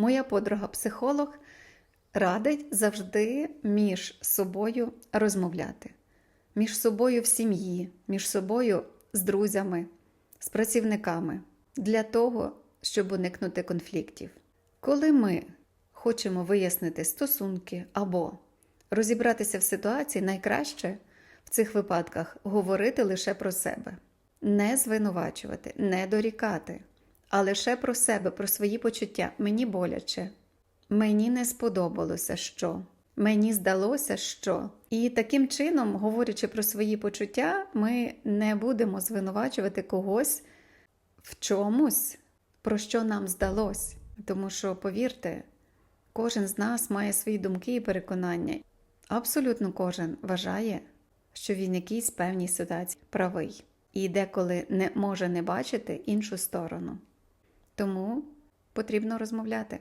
Моя подруга-психолог радить завжди між собою розмовляти, між собою в сім'ї, між собою з друзями, з працівниками. Для того, щоб уникнути конфліктів. Коли ми хочемо вияснити стосунки або розібратися в ситуації, найкраще в цих випадках говорити лише про себе, не звинувачувати, не дорікати, а лише про себе, про свої почуття. Мені боляче, мені не сподобалося що. Мені здалося, що. І таким чином, говорячи про свої почуття, ми не будемо звинувачувати когось в чомусь, про що нам здалось. Тому що, повірте, кожен з нас має свої думки і переконання. Абсолютно кожен вважає, що він в якійсь певній ситуації правий і деколи не може не бачити іншу сторону. Тому потрібно розмовляти.